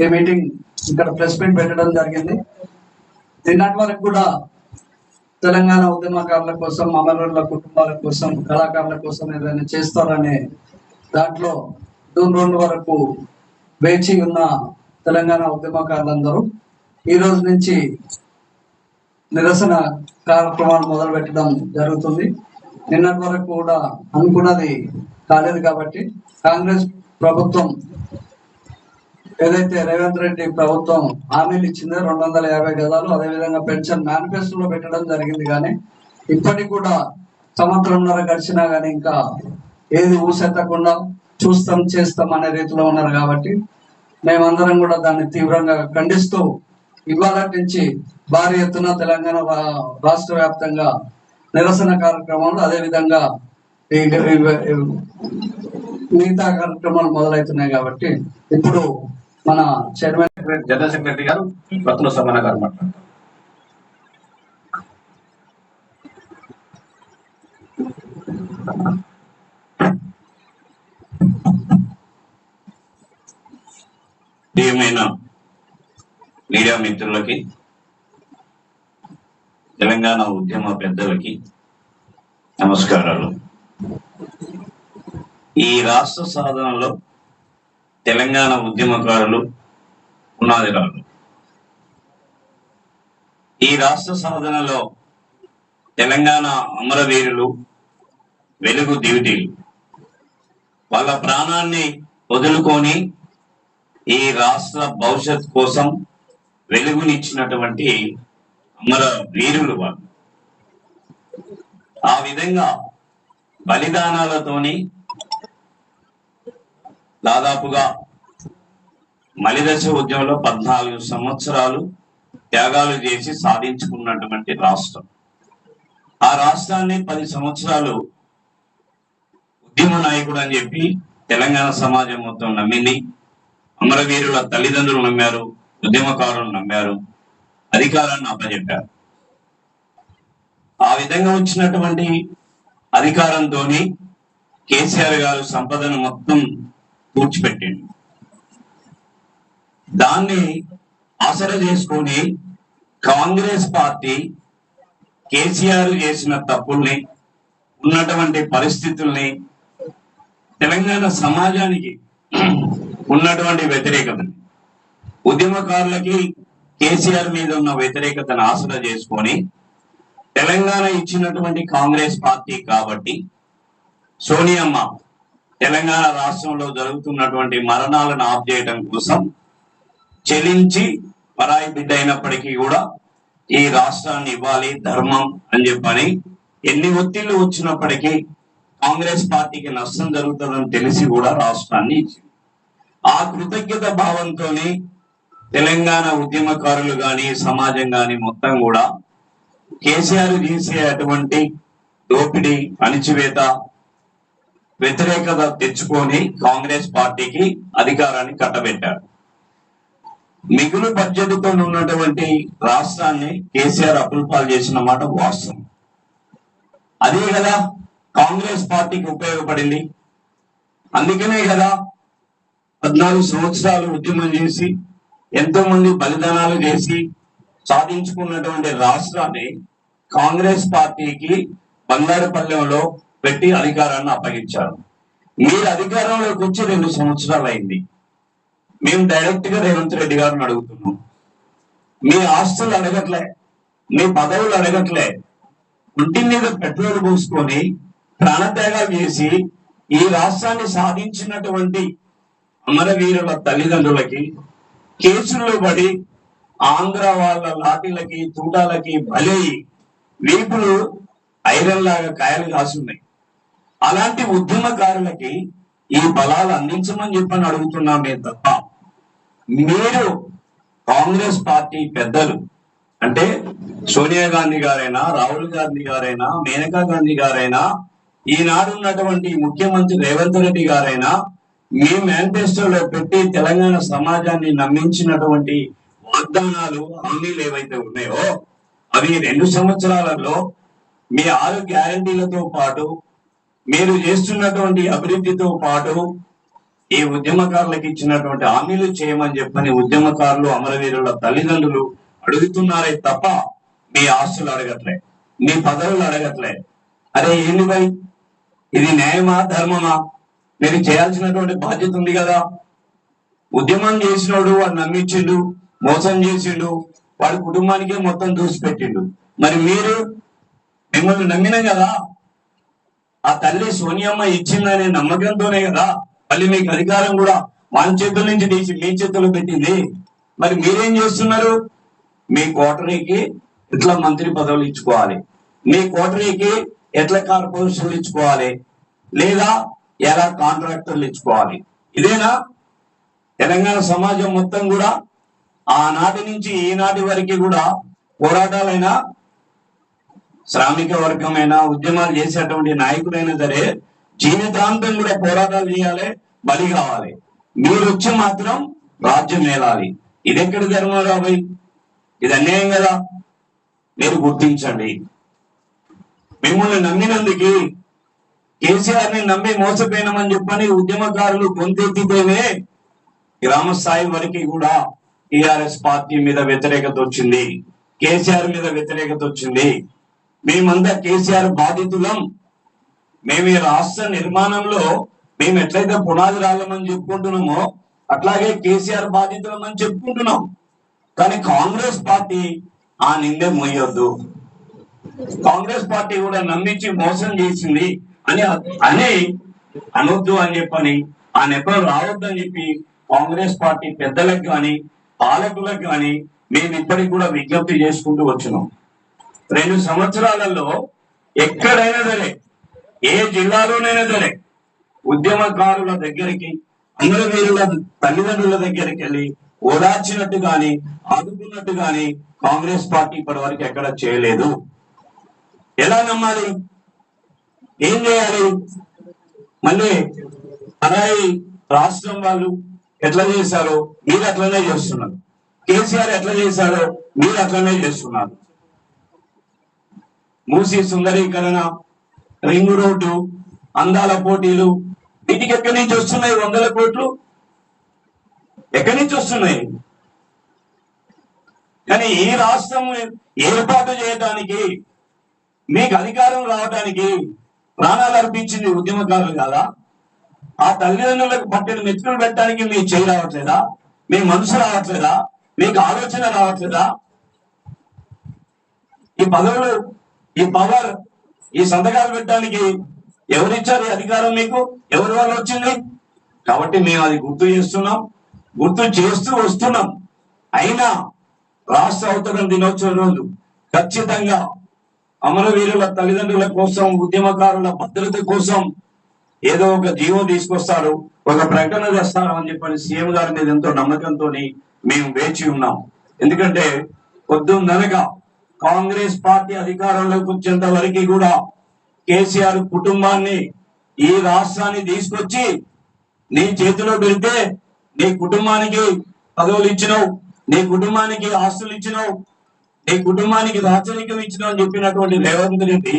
ఈ మీటింగ్ ఇక్కడ press meet పెట్టడం జరిగింది. నిన్నటి వరకు కూడా తెలంగాణ ఉద్యమకారుల కోసం అమరుల కుటుంబాల కోసం కళాకారుల కోసం ఏదైనా చేస్తారనే దాంట్లో జూన్ రెండు వరకు వేచి ఉన్న తెలంగాణ ఉద్యమకారులందరూ ఈ రోజు నుంచి నిరసన కార్యక్రమాలు మొదలు పెట్టడం జరుగుతుంది. నిన్నటి వరకు కూడా అనుకున్నది కాలేదు కాబట్టి కాంగ్రెస్ ప్రభుత్వం ఏదైతే రేవంత్ రెడ్డి ప్రభుత్వం హామీలు ఇచ్చిందో రెండు వందల యాభై గదాలు అదేవిధంగా పెన్షన్ మేనిఫెస్టోలో పెట్టడం జరిగింది కానీ ఇప్పటికి కూడా సంవత్సరంన్నర గడిచినా కానీ ఇంకా ఏది ఊసెత్తకుండా చూస్తాం చేస్తాం అనే రీతిలో ఉన్నారు కాబట్టి మేమందరం కూడా దాన్ని తీవ్రంగా ఖండిస్తూ ఇవాళ నుంచి భారీ ఎత్తున తెలంగాణ రాష్ట్ర వ్యాప్తంగా నిరసన కార్యక్రమాలు అదేవిధంగా ఈ- మిగతా కార్యక్రమాలు మొదలవుతున్నాయి కాబట్టి ఇప్పుడు మన చైర్మన్ జనరల్ సెక్రటరీ గారు రత్న సమన గారు మాట్లాడతారు. ప్రియమైన మీడియా మిత్రులకి తెలంగాణ ఉద్యమ పెద్దలకి నమస్కారాలు. ఈ రాష్ట్ర సాధనలో తెలంగాణ ఉద్యమకారులు పునాదిరాలు ఈ రాష్ట్ర సాధనలో తెలంగాణ అమరవీరులు వెలుగు దివిటీలు. వాళ్ళ ప్రాణాన్ని వదులుకొని ఈ రాష్ట్ర భవిష్యత్ కోసం వెలుగునిచ్చినటువంటి అమర వీరులు వాళ్ళు. ఆ విధంగా బలిదానాలతోని దాదాపుగా మలిదశ ఉద్యమంలో పద్నాలుగు సంవత్సరాలు త్యాగాలు చేసి సాధించుకున్నటువంటి రాష్ట్రం. ఆ రాష్ట్రాన్ని పది సంవత్సరాలు ఉద్యమ నాయకుడు అని చెప్పి తెలంగాణ సమాజం మొత్తం నమ్మింది. అమరవీరుల తల్లిదండ్రులు నమ్మారు ఉద్యమకారులు నమ్మారు అధికారాన్ని అప్పచెప్పారు. ఆ విధంగా వచ్చినటువంటి అధికారంతో కేసీఆర్ గారు సంపదను మొత్తం కూర్చిపెట్టిండు. దాన్ని ఆసర చేసుకొని కాంగ్రెస్ పార్టీ కేసీఆర్ చేసిన తప్పుల్ని ఉన్నటువంటి పరిస్థితుల్ని తెలంగాణ సమాజానికి ఉన్నటువంటి వ్యతిరేకతని ఉద్యమకారులకి కేసీఆర్ మీద ఉన్న వ్యతిరేకతను ఆసరా చేసుకొని తెలంగాణ ఇచ్చినటువంటి కాంగ్రెస్ పార్టీ కాబట్టి సోనియమ్మ తెలంగాణ రాష్ట్రంలో జరుగుతున్నటువంటి మరణాలను ఆఫ్ చేయడం కోసం చెలించి పరాయి బిడ్డ అయినప్పటికీ కూడా ఈ రాష్ట్రాన్ని ఇవ్వాలి ధర్మం అని చెప్పని ఎన్ని ఒత్తిళ్ళు వచ్చినప్పటికీ కాంగ్రెస్ పార్టీకి నష్టం జరుగుతుందని తెలిసి కూడా రాష్ట్రాన్ని ఇచ్చింది. ఆ కృతజ్ఞత భావంతోనే తెలంగాణ ఉద్యమకారులు గాని సమాజం గాని మొత్తం కూడా కేసీఆర్ చేసే అటువంటి దోపిడీ అణిచివేత వ్యతిరేకత తెచ్చుకొని కాంగ్రెస్ పార్టీకి అధికారాన్ని కట్టబెట్టారు. మిగులు బడ్జెట్తో ఉన్నటువంటి రాష్ట్రాన్ని కేసీఆర్ అప్పుల పాలు చేసిన మాట వాస్తవం. అదే కదా కాంగ్రెస్ పార్టీకి ఉపయోగపడింది. అందుకనే కదా పద్నాలుగు సంవత్సరాలు ఉద్యమం చేసి ఎంతో మంది బలిదానాలు చేసి సాధించుకున్నటువంటి రాష్ట్రాన్ని కాంగ్రెస్ పార్టీకి బంగారుపల్లెంలో పెట్టి అధికారాన్ని అప్పగించారు. మీరు అధికారంలోకి వచ్చి రెండు సంవత్సరాలు అయింది. మేము డైరెక్ట్గా రేవంత్ రెడ్డి గారిని అడుగుతున్నాం. మీ ఆస్తులు అడగట్లే మీ పదవులు అడగట్లే. ఇంటి మీద పెట్రోల్ పోసుకొని ప్రాణత్యాగం చేసి ఈ రాష్ట్రాన్ని సాధించినటువంటి అమరవీరుల తల్లిదండ్రులకి కేసుల్లో పడి ఆంధ్ర వాళ్ళ లాఠీలకి తూటాలకి బలి వీపులు ఐరన్ లాగా కాయలు కాసున్నాయి. అలాంటి ఉద్యమకారులకి ఈ బలాలు అందించమని చెప్పని అడుగుతున్నాం మేము తప్ప. మీరు కాంగ్రెస్ పార్టీ పెద్దలు అంటే సోనియా గాంధీ గారైనా రాహుల్ గాంధీ గారైనా మేనకా గాంధీ గారైనా ఈనాడు ఉన్నటువంటి ముఖ్యమంత్రి రేవంత్ రెడ్డి గారైనా మీ మేనిఫెస్టోలో పెట్టి తెలంగాణ సమాజాన్ని నమ్మించినటువంటి వాగ్దానాలు హామీలు ఏవైతే ఉన్నాయో అవి రెండు సంవత్సరాలలో మీ ఆరు గ్యారంటీలతో పాటు మీరు చేస్తున్నటువంటి అభివృద్ధితో పాటు ఈ ఉద్యమకారులకు ఇచ్చినటువంటి హామీలు చేయమని చెప్పని ఉద్యమకారులు అమరవీరుల తల్లిదండ్రులు అడుగుతున్నారే తప్ప మీ ఆస్తులు అడగట్లే మీ పదవులు అడగట్లే. అరే ఏంది భయ్? ఇది న్యాయమా ధర్మమా? మీరు చేయాల్సినటువంటి బాధ్యత ఉంది కదా. ఉద్యమం చేసినోడు వాడు నమ్మించిండు మోసం చేసిండు వాడి కుటుంబానికే మొత్తం దూసిపెట్టిండు. మరి మీరు మిమ్మల్ని నమ్మినాం కదా. ఆ తల్లి సోనియమ్మ ఇచ్చిందనే నమ్మకంతోనే కదా. మళ్ళీ మీకు అధికారం కూడా మన చేతుల నుంచి తీసి మీ చేతుల్లో పెట్టింది. మరి మీరేం చేస్తున్నారు? మీ కోటరీకి ఎట్లా మంత్రి పదవులు ఇచ్చుకోవాలి? మీ కోటరీకి ఎట్లా కార్పొరేషన్లు ఇచ్చుకోవాలి? లేదా ఎలా కాంట్రాక్టర్లు ఇచ్చుకోవాలి? ఇదేనా? తెలంగాణ సమాజం మొత్తం కూడా ఆనాటి నుంచి ఈనాటి వరకు కూడా పోరాటాలైనా శ్రామిక వర్గమైనా ఉద్యమాలు చేసేటువంటి నాయకుడైనా సరే జీవితాంతం కూడా పోరాటాలు చేయాలి బలి కావాలి. మీరు వచ్చి మాత్రం రాజ్యం మేలాలి. ఇది ఎక్కడ ధర్మరావు ఇది అన్యాయం కదా? మీరు గుర్తించండి. మిమ్మల్ని నమ్మినందుకు కేసీఆర్ని నమ్మి మోసపోయినామని చెప్పని ఉద్యమకారులు గొంతెత్తితేనే గ్రామ స్థాయి వరకు కూడా టిఆర్ఎస్ పార్టీ మీద వ్యతిరేకత వచ్చింది. కేసీఆర్ మీద వ్యతిరేకత వచ్చింది. మేమంతా కేసీఆర్ బాధితులం. మేము ఈ రాష్ట్ర నిర్మాణంలో మేము ఎట్లయితే పునాది రాళ్ళమని చెప్పుకుంటున్నామో అట్లాగే కేసీఆర్ బాధితులం అని చెప్పుకుంటున్నాం. కానీ కాంగ్రెస్ పార్టీ ఆ నిందే మొయ్యొద్దు. కాంగ్రెస్ పార్టీ కూడా నమ్మించి మోసం చేసింది అని అని అనొద్దు అని చెప్పని ఆ నెపం రావద్దు అని చెప్పి కాంగ్రెస్ పార్టీ పెద్దలకు కానీ పాలకులకు కానీ మేము ఇప్పటికి కూడా విజ్ఞప్తి చేసుకుంటూ వచ్చినాం. రెండు సంవత్సరాలలో ఎక్కడైనా సరే ఏ జిల్లాలోనైనా సరే ఉద్యమకారుల దగ్గరికి అందరి వీరుల తల్లిదండ్రుల దగ్గరికి వెళ్ళి ఓదార్చినట్టు గాని ఆదుకున్నట్టు గాని కాంగ్రెస్ పార్టీ ఇప్పటి వరకు ఎక్కడ చేయలేదు. ఎలా నమ్మాలి? ఏం చేయాలి? మళ్ళీ అలాగే రాష్ట్రం వాళ్ళు ఎట్లా చేశారో మీరు అట్లనే చేస్తున్నారు. కేసీఆర్ ఎట్లా చేశారో మీరు అట్లనే చేస్తున్నారు. మూసి సుందరీకరణ రింగ్ రోడ్డు అందాల పోటీలు. వీటికి ఎక్కడి నుంచి వస్తున్నాయి వందల కోట్లు? ఎక్కడి నుంచి వస్తున్నాయి? కానీ ఈ రాష్ట్రం ఏర్పాటు చేయడానికి మీకు అధికారం రావడానికి ప్రాణాలు అర్పించింది ఉద్యమకారులు కదా? ఆ తల్లిదండ్రులకు పట్టిన మెతుకులు పెట్టడానికి మీకు చేయి రావట్లేదా? మీ మనసు రావట్లేదా? మీకు ఆలోచన రావట్లేదా? ఈ పదవులు ఈ పవర్ ఈ సంతకాలు పెట్టడానికి ఎవరిచ్చారు ఈ అధికారం మీకు? ఎవరి వల్ల వచ్చింది? కాబట్టి మేము అది గుర్తు చేస్తున్నాం. గుర్తు చేస్తూ వస్తున్నాం. అయినా రాష్ట్ర అవతరణ దినోత్సవం రోజు ఖచ్చితంగా అమరవీరుల తల్లిదండ్రుల కోసం ఉద్యమకారుల భద్రత కోసం ఏదో ఒక జీవో తీసుకొస్తారు ఒక ప్రకటన చేస్తారు అని చెప్పని సీఎం గారి మీద ఎంతో నమ్మకంతో మేము వేచి ఉన్నాం. ఎందుకంటే పొద్దున్ననగా కాంగ్రెస్ పార్టీ అధికారంలోకి వచ్చేంత వరకు కూడా కేసీఆర్ కుటుంబాన్ని ఈ రాష్ట్రాన్ని తీసుకొచ్చి నీ చేతిలో పెడితే నీ కుటుంబానికి పదవులు ఇచ్చినావు నీ కుటుంబానికి ఆస్తులు ఇచ్చినావు నీ కుటుంబానికి రాచరికం ఇచ్చినావు అని చెప్పినటువంటి రేవంత్ రెడ్డి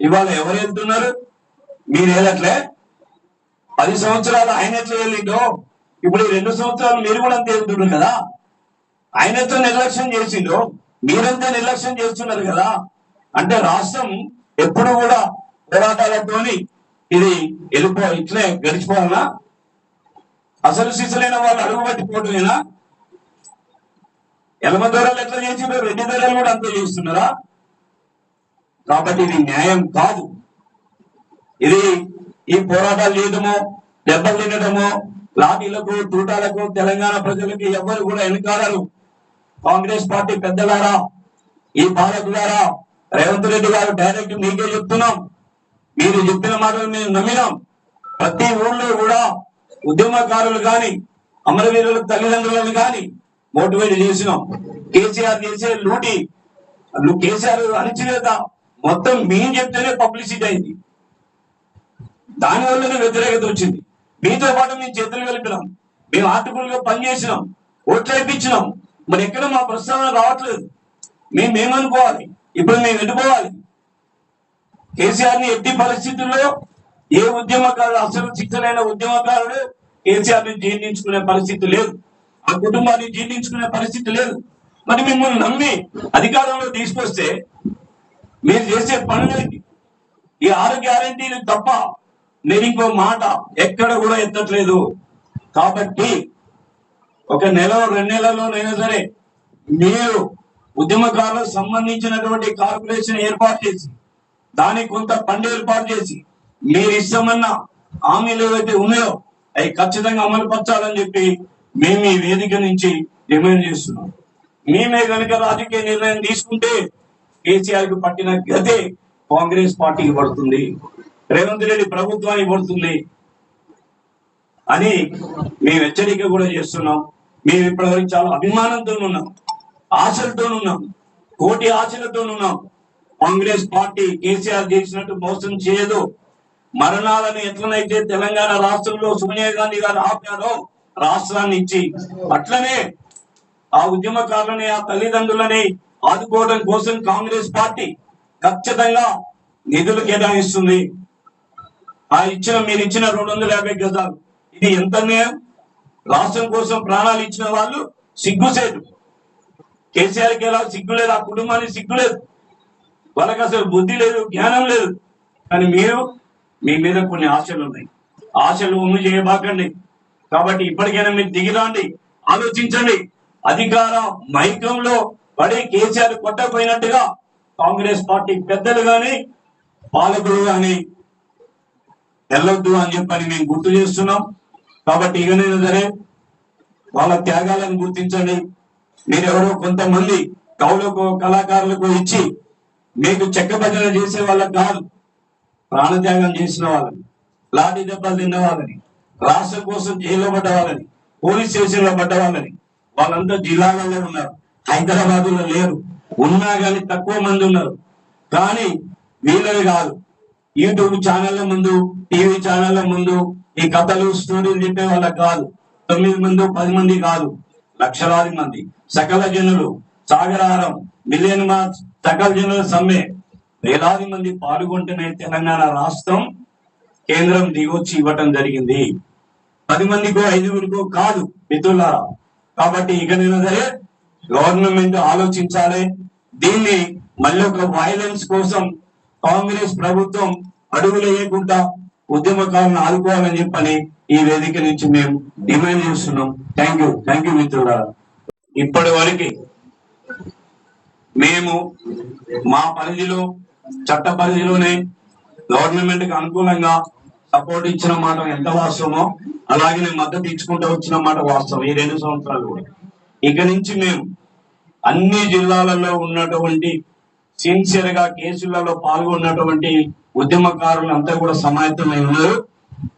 ఇవాళ ఎవరు వెళ్తున్నారు? మీరు వెళ్ళట్లే? పది సంవత్సరాలు ఆయన ఎట్లా వెళ్ళిండో? ఇప్పుడు ఈ రెండు సంవత్సరాలు మీరు కూడా అంతే వెళ్తున్నారు కదా? ఆయన నిర్లక్ష్యం చేసిండు మీరంతా నిర్లక్ష్యం చేస్తున్నారు కదా. అంటే రాష్ట్రం ఎప్పుడు కూడా పోరాటాలతోని ఇది వెళ్ళిపో ఇట్లే గడిచిపోవాలనా అసలు శిశులైన వాళ్ళు అడుగు పట్టిపోవటమేనా? ఎలమ దూరాలు ఎట్లా చేసిండ్రో? రెడ్డి దొరలు కూడా అంతే చేస్తున్నారా? కాబట్టి ఇది న్యాయం కాదు. ఇది ఈ పోరాటాలు చేయడము దెబ్బలు తినడము లాఠీలకు తూటాలకు తెలంగాణ ప్రజలకు ఎవ్వరు కూడా వెనుకాడరు. కాంగ్రెస్ పార్టీ పెద్దలారా ఈ పాలకులారా రేవంత్ రెడ్డి గారు డైరెక్ట్ మీకే చెప్తున్నాం. మీరు చెప్పిన మాటలు మేము నమ్మినాం. ప్రతి ఊళ్ళో కూడా ఉద్యమకారులు కానీ అమరవీరుల తల్లిదండ్రులను కానీ మోటివేట్ చేసినాం. కేసీఆర్ చేసే లూటి కేసీఆర్ అణిచివేత మొత్తం మేము చెప్తేనే పబ్లిసిటీ అయింది. దాని వల్లనే వ్యతిరేకత వచ్చింది. మీతో పాటు మేము చేతులు కలిపినాం. మేము ఆర్టికల్గా పనిచేసినాం. ఓట్లు వేయించినాం మరి ఎక్కడ మా ప్రస్తావన రావట్లేదు? మేము ఏమనుకోవాలి? ఇప్పుడు మేము ఎటుపోవాలి కేసీఆర్ని ఎట్టి పరిస్థితుల్లో ఏ ఉద్యమకారుడు అసలు శిక్షలైన ఉద్యమకారుడు కేసీఆర్ని జీర్ణించుకునే పరిస్థితి లేదు. ఆ కుటుంబాన్ని జీర్ణించుకునే పరిస్థితి లేదు. మరి మిమ్మల్ని నమ్మి అధికారంలో తీసుకొస్తే మీరు చేసే పనులకి ఈ ఆరు గ్యారంటీలు తప్ప నేను ఇంకో మాట ఎక్కడ కూడా ఎత్తట్లేదు. కాబట్టి ఒక నెల రెండు నెలలోనైనా సరే మీరు ఉద్యమకారులకు సంబంధించినటువంటి కార్పొరేషన్ ఏర్పాటు చేసి దానికి కొంత ఫండ్ ఏర్పాటు చేసి మీరు ఇష్టమన్న హామీలు ఏవైతే ఉన్నాయో అవి ఖచ్చితంగా అమలు పరచాలని చెప్పి మేము ఈ వేదిక నుంచి డిమాండ్ చేస్తున్నాం. మేమే కనుక రాజకీయ నిర్ణయం తీసుకుంటే కేసీఆర్కు పట్టిన గతే కాంగ్రెస్ పార్టీకి పడుతుంది రేవంత్ రెడ్డి ప్రభుత్వానికి పడుతుంది అని మేము హెచ్చరిక కూడా చేస్తున్నాం. మేము ఇప్పటివరకు చాలా అభిమానంతో ఉన్నాం. ఆశలతో ఉన్నాం. కోటి ఆశలతో ఉన్నాం. కాంగ్రెస్ పార్టీ కేసీఆర్ చేసినట్టు మోసం చేయదు. మరణాలను ఎట్లనైతే తెలంగాణ రాష్ట్రంలో సోనియా గాంధీ గారు ఆపారో రాష్ట్రాన్ని ఇచ్చి అట్లనే ఆ ఉద్యమకారులని ఆ తల్లిదండ్రులని ఆదుకోవడం కోసం కాంగ్రెస్ పార్టీ ఖచ్చితంగా నిధులు కేటాయిస్తుంది. ఆ ఇచ్చిన మీరు ఇచ్చిన రెండు వందల యాభై గజాలు. ఇది ఎంత న్యాయం రాష్ట్రం కోసం ప్రాణాలు ఇచ్చిన వాళ్ళు సిగ్గుసేటు కేసీఆర్కి ఎలా సిగ్గు లేదు ఆ కుటుంబానికి సిగ్గు లేదు. వాళ్ళకి అసలు బుద్ధి లేదు జ్ఞానం లేదు. కానీ మీరు మీ మీద కొన్ని ఆశలు ఉన్నాయి. ఆశలు ఉమ్ము చేయబాకండి. కాబట్టి ఇప్పటికైనా మీరు దిగిరాండి ఆలోచించండి. అధికార మైకంలో పడి కేసీఆర్ కొట్టకపోయినట్టుగా కాంగ్రెస్ పార్టీ పెద్దలు కానీ పాలకులు కానీ వెళ్ళొద్దు అని చెప్పని మేము గుర్తు చేస్తున్నాం. కాబట్టి ఇకనైనా సరే వాళ్ళ త్యాగాలను గుర్తించండి. మీరెవరో కొంతమంది కవులకు కళాకారులకు ఇచ్చి మీకు చెక్క భజన చేసే వాళ్ళకి కాదు ప్రాణత్యాగం చేసిన వాళ్ళని లాఠీ దెబ్బలు తిన్న వాళ్ళని రాష్ట్రం కోసం జైల్లో పడ్డ వాళ్ళని పోలీస్ స్టేషన్లో పడ్డ వాళ్ళని వాళ్ళంతా జిల్లాలలో ఉన్నారు హైదరాబాద్లో లేరు ఉన్నా కానీ తక్కువ మంది ఉన్నారు. కానీ వీళ్ళని కాదు యూట్యూబ్ ఛానళ్ళ ముందు టీవీ ఛానళ్ళ ముందు ఈ కథలు స్టోరీలు చెప్పే వాళ్ళకి కాదు. తొమ్మిది మంది పది మంది కాదు. లక్షలాది మంది. సకల జనులు. సాగరహారం మిలియన్ మార్చ్. సకల జనుల సమ్మె. వేలాది మంది పాల్గొంటున్న తెలంగాణ రాష్ట్రం కేంద్రం దిగొచ్చి ఇవ్వటం జరిగింది. పది మందికో ఐదుగురికో కాదు మిత్రులారా. కాబట్టి ఇకనైనా సరే గవర్నమెంట్ ఆలోచించాలి. దీన్ని మళ్ళీ ఒక వైలెన్స్ కోసం కాంగ్రెస్ ప్రభుత్వం అడుగులు ఉద్యమకాలను ఉద్యమకారులను ఆదుకోవాలని చెప్పని ఈ వేదిక నుంచి మేము డిమాండ్ చేస్తున్నాం. Thank you. థ్యాంక్ యూ మిత్రులారా ఇప్పటి వరకు మేము మా పరిధిలో చట్ట పరిధిలోనే గవర్నమెంట్కి అనుకూలంగా సపోర్ట్ ఇచ్చిన మాట ఎంత వాస్తవమో అలాగే నేను మద్దతు ఇచ్చుకుంటూ వచ్చిన మాట వాస్తవం ఈ రెండు సంవత్సరాలు కూడా. ఇక నుంచి మేము అన్ని జిల్లాలలో ఉన్నటువంటి సిన్సియర్గా కేసులలో పాల్గొన్నటువంటి ఉద్యమకారులు అంతా కూడా సమాయత్తమై ఉన్నారు.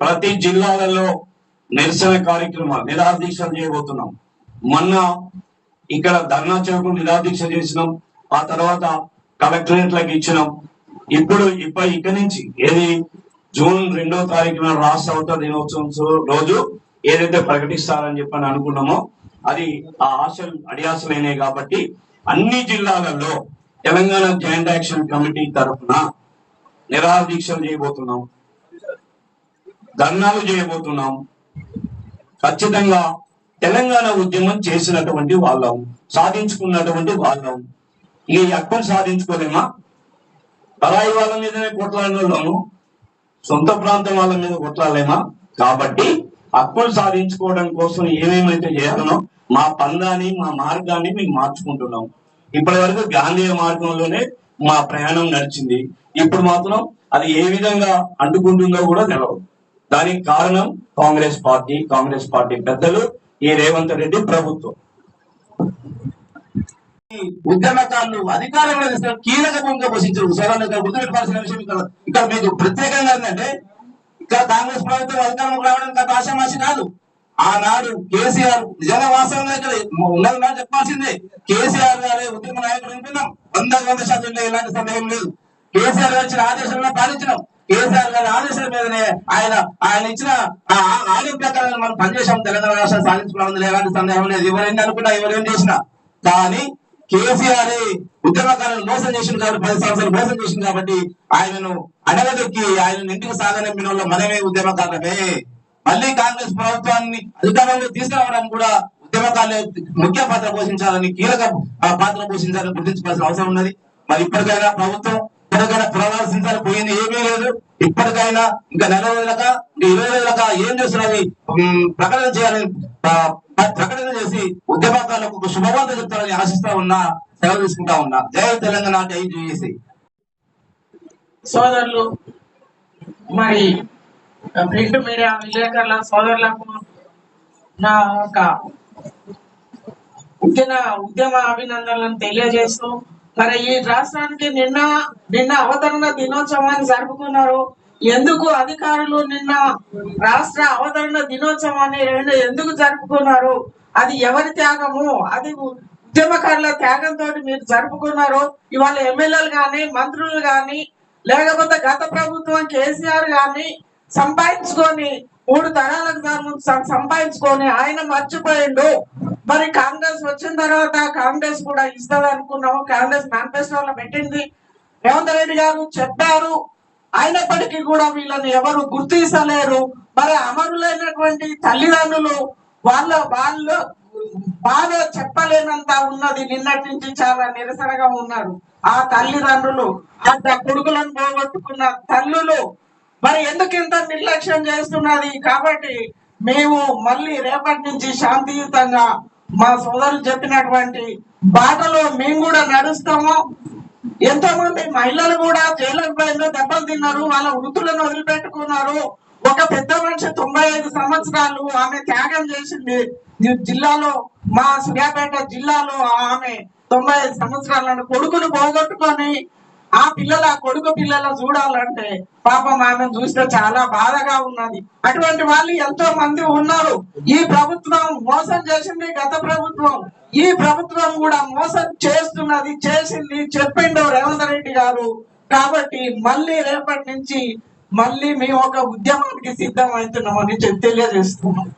ప్రతి జిల్లాలలో నిరసన కార్యక్రమాలు నిరాదీక్షలు చేయబోతున్నాం. మొన్న ఇక్కడ ధర్నా చౌక్ నిరాదీక్ష చేసినాం. ఆ తర్వాత కలెక్టరేట్లకు ఇచ్చినాం. ఇప్పుడు ఇప్ప ఇక్కడి నుంచి ఏది జూన్ రెండో తారీఖున రాష్ట్ర అవతర దినోత్సవం రోజు ఏదైతే ప్రకటిస్తారని చెప్పని అనుకున్నామో అది ఆ ఆశలు అడియాసలైనవి కాబట్టి అన్ని జిల్లాలలో తెలంగాణ జాయింట్ యాక్షన్ కమిటీ తరఫున నిరాహార దీక్షలు చేయబోతున్నాం. ధర్నాలు చేయబోతున్నాం. ఖచ్చితంగా తెలంగాణ ఉద్యమం చేసినటువంటి వాళ్ళం సాధించుకున్నటువంటి వాళ్ళం. ఈ హక్కును సాధించుకోలేమా? పరాయి వాళ్ళ మీదనే కొట్లాడిన వాళ్ళము సొంత ప్రాంతం వాళ్ళ మీద కొట్లాడలేమా? కాబట్టి హక్కులు సాధించుకోవడం కోసం ఏమేమైతే చేయాలనో మా పందాన్ని మా మార్గాన్ని మేము మార్చుకుంటున్నాం. ఇప్పటి వరకు గాంధీయ మార్గంలోనే మా ప్రయాణం నడిచింది. ఇప్పుడు మాత్రం అది ఏ విధంగా అంటుకుంటుందో కూడా తెలియదు దానికి కారణం కాంగ్రెస్ పార్టీ కాంగ్రెస్ పార్టీ పెద్దలు ఈ రేవంత్ రెడ్డి ప్రభుత్వం. ఉద్యమకారులు అధికారంలో కీలక భూమిక పోషించారు. సరే గుర్తుపెట్టుకోవాల్సిన విషయం ఇక్కడ ఇక్కడ మీకు ప్రత్యేకంగా ఏంటంటే ఇక్కడ కాంగ్రెస్ ప్రభుత్వం అధికారంలోకి రావడం గత కాదు. ఆనాడు కేసీఆర్ నిజంగా వాస్తవంగా ఇక్కడ ఉన్నది మాట చెప్పాల్సిందే. కేసీఆర్ గారి ఉద్యమ నాయకుడు వింటున్నాం వంద వంద శాతం ఎలాంటి సందేహం లేదు. కేసీఆర్ గారు ఇచ్చిన ఆదేశాలను పాలించినాం కేసీఆర్ గారి ఆదేశాల మీదనే ఆయన ఆయన ఇచ్చిన ఆ ప్రకారం మనం పనిచేసాం తెలంగాణ రాష్ట్రం సాధించుకున్నాం ఎలాంటి సందేహం లేదు. ఎవరైనా అనుకున్నా ఎవరేం చేసినా. కానీ కేసీఆర్ ఉద్యమకాలను మోసం చేసింది కాబట్టి పది సంవత్సరాలు మోసం చేసింది కాబట్టి ఆయనను అడగదొక్కి ఆయన ఇంటికి సాగనంపిన వాళ్ళు మనమే ఉద్యమకారమే. మళ్ళీ కాంగ్రెస్ ప్రభుత్వాన్ని అధికారంలో తీసుకురావడం కూడా ఉద్యమకాలే ముఖ్య పాత్ర పోషించాలని కీలక ఆ, పాత్ర పోషించాలని గుర్తించాల్సిన అవసరం ఉన్నది. మరి ఇప్పటికైనా ప్రభుత్వం ఇప్పటికైనా పునరాలోచించాలి పోయింది ఏమీ లేదు. ఇప్పటికైనా ఇంకా నెల రోజులక ఇరవై రోజులక ఏం చేస్తున్నది ప్రకటన చేయాలని ప్రకటన చేసి ఉద్యమకాలకు ఒక శుభవార్త చెప్తారని ఆశిస్తా ఉన్నా సెలవు తీసుకుంటా ఉన్నా. జై తెలంగాణ జై జేఏసీ సోదరులు మరి ప్రింట్ మీడియా విలేకరుల సోదరులకు నా ఒక ఉద్యమ ఉద్యమ అభినందనలను తెలియజేస్తూ మరి ఈ రాష్ట్రానికి నిన్న నిన్న అవతరణ దినోత్సవాన్ని జరుపుకున్నారు. ఎందుకు అధికారులు నిన్న రాష్ట్ర అవతరణ దినోత్సవాన్ని రెండు ఎందుకు జరుపుకున్నారు? అది ఎవరి త్యాగము? అది ఉద్యమకారుల త్యాగంతో మీరు జరుపుకున్నారు ఇవాళ ఎమ్మెల్యేలు కానీ మంత్రులు కానీ లేకపోతే గత ప్రభుత్వం కేసీఆర్ గాని సంపాదించుకొని మూడు తరాలకు సంపాదించుకొని ఆయన మర్చిపోయిండు. మరి కాంగ్రెస్ వచ్చిన తర్వాత కాంగ్రెస్ కూడా ఇస్తుంది అనుకున్నాము కాంగ్రెస్ మేనిఫెస్టోలో పెట్టింది. రేవంత్ రెడ్డి గారు చెప్పారు. అయినప్పటికీ కూడా వీళ్ళని ఎవరు గుర్తించలేరు. మరి అమరులైనటువంటి తల్లిదండ్రులు వాళ్ళ వాళ్ళ బాధ చెప్పలేనంత ఉన్నది. నిన్నటి నుంచి చాలా నిరసనగా ఉన్నారు. ఆ తల్లిదండ్రులు ఆ కొడుకులను పోగొట్టుకున్న తల్లులు మరి ఎందుకు ఇంత నిర్లక్ష్యం చేస్తున్నది? కాబట్టి మేము మళ్ళీ రేపటి నుంచి శాంతియుతంగా మా సోదరులు చెప్పినటువంటి బాటలో మేము కూడా నడుస్తాము. ఎంతో మంది మహిళలు కూడా జైలకు పోయిన దెబ్బలు తిన్నారు వాళ్ళ వృత్తులను వదిలిపెట్టుకున్నారు. ఒక పెద్ద మనిషి తొంభై ఐదు సంవత్సరాలు ఆమె త్యాగం చేసింది. ఈ జిల్లాలో మా సూర్యాపేట జిల్లాలో ఆమె తొంభై ఐదు సంవత్సరాలను కొడుకును పోగొట్టుకొని ఆ పిల్లల కొడుకు పిల్లల చూడాలంటే పాపం ఆమె చూస్తే చాలా బాధగా ఉన్నది. అటువంటి వాళ్ళు ఎంతో మంది ఉన్నారు. ఈ ప్రభుత్వం మోసం చేసింది గత ప్రభుత్వం. ఈ ప్రభుత్వం కూడా మోసం చేస్తున్నది చేసింది చెప్పిండు రేవంత్ రెడ్డి గారు. కాబట్టి మళ్ళీ రేపటి నుంచి మళ్ళీ మేము ఒక ఉద్యమానికి సిద్ధం అవుతున్నామని చెప్పి తెలియజేస్తున్నాం.